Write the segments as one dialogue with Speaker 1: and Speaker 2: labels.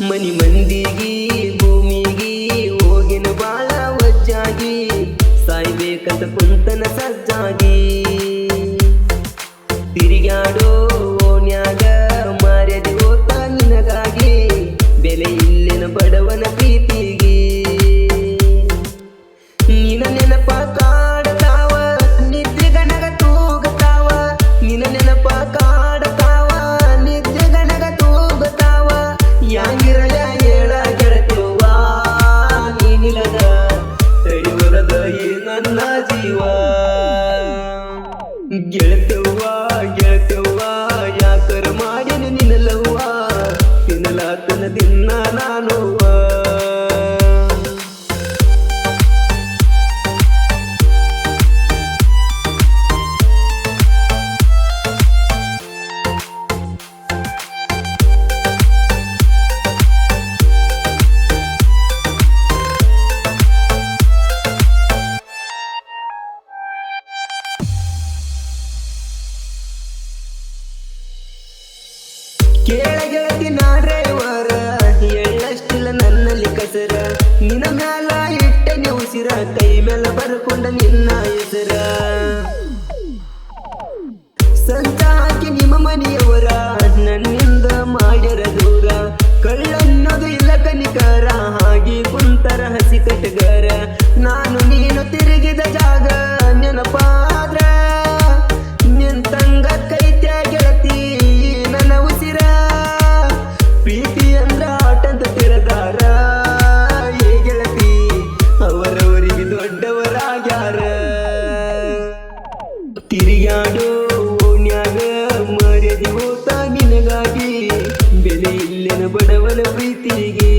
Speaker 1: ಮನಿ ಮಂದಿಗಿ, ಭೂಮಿಗಿ, ಹೋಗಿನ ಬಾಳ ವಜ್ಜಾಗಿ, ಸಾಯ್ಬೇಕಂತ ಕುಂತನ ಸಜ್ಜಾಗಿ. ತಿರುಗಾಡೋ ಓಣ್ಯಾಗ, ಮಾರ್ಯದಿ ಓತ ನಿನಗಾಗಿ. ಬೆಲೆ ಇಲ್ಲಿನ ಬಡವನ ಪ್ರೀತಿಗೆ ನಿನ್ನಲವ್ವ ತಿನ್ನಲಾತನ ದಿನ ನಾನುವ್ವ ಕೇಳ ಗೆಳತಿ ನಾ ಡ್ರೈವರ ಎಳ್ಳಷ್ಟಿಲ್ಲ ನನ್ನಲ್ಲಿ ಕಸರ. ನಿನ್ನ ಮ್ಯಾಲ ಇಟ್ಟ ಉಸಿರ, ಕೈ ಮೇಲ ಬರ್ಕೊಂಡ ನಿನ್ನ ಹೆಸರ. ಸಂತ ಹಾಕಿ ನಿಮ್ಮ ಮನೆಯವರ, ನನ್ನಿಂದ ಮಾಡ್ಯರ ದೂರ. ಕಳ್ಳನ್ನೋದು ಇಲ್ಲ ಕನಿಕರ, ಹಾಗೆ ಕುಂತರ ಹಸಿ ಕಟಗರ. ನಾನು ನೀನು ತಿರುಗಿದ ಜಾಗ ನೆನಪಾದ್ರ ತಿರುಗಾಡೋ ಓಣ್ಯಾಗ ಮರ್ಯಾದೆ ಹೋತ ನಿನಗಾಗಿ ಬೆಲೆ ಇಲ್ಲನ ಬಡವನ ಪ್ರೀತಿಗೆ.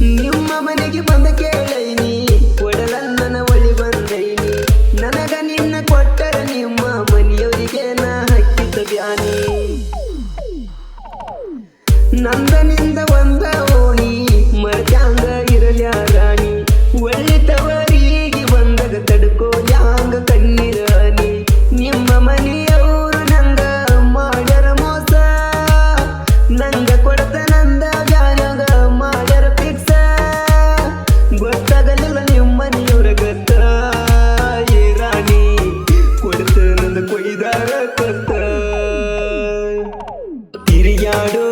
Speaker 1: ನಿಮ್ಮ ಮನೆಗೆ ಬಂದ ಕೇಳೈನಿ. ಒಡಲನ್ನನ ಒಳಿ ಬಂದೈನಿ. ನನಗೆ ನಿನ್ನ ಕೊಟ್ಟರ ನಿಮ್ಮ ಮನೆಯವರಿಗೆ ನಾ ಹಕ್ಕಿದ ಬ್ಯಾನಿ. ನಂದ கரக்கத்தை திரியாடும்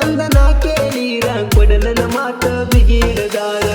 Speaker 1: ಚಂದನ ಕೇಳಿರ ಕೊಡಲನ ಮಾತ ಬಿಗಿರದಾರ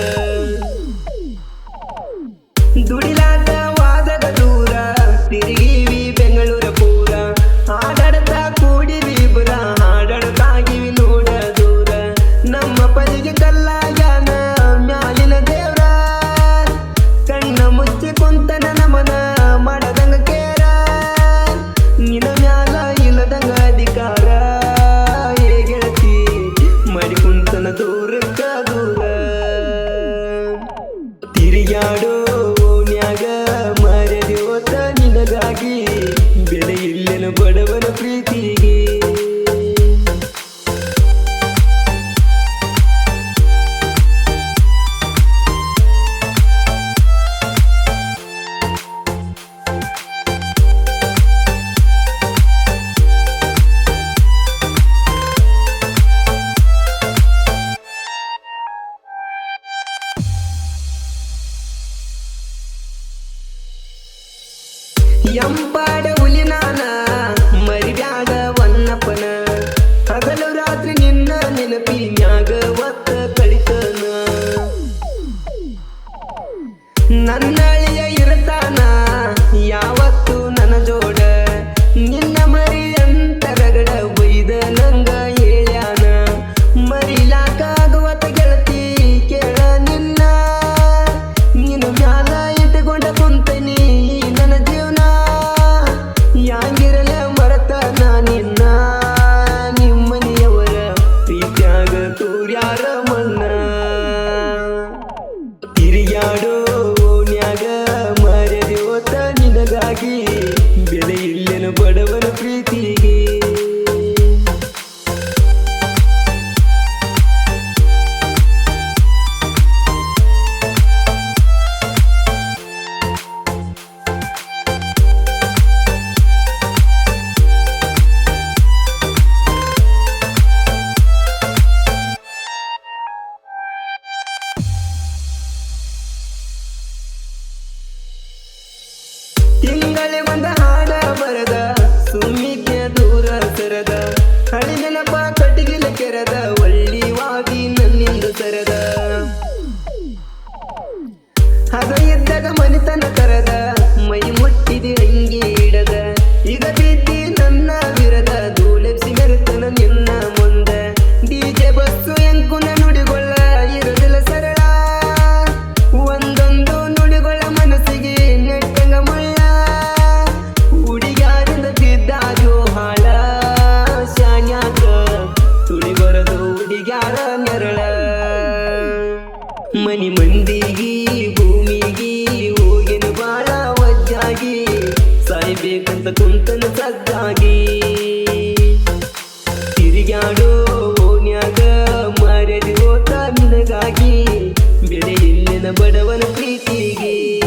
Speaker 1: ಬೆಲೆ ಇಲ್ಲೇನು ಬಡವನ ಪ್ರೀತಿಗೆ. ತಿಂಗಳ ಬಂದ ಬಡವನ ಪ್ರೀತಿಗೆ.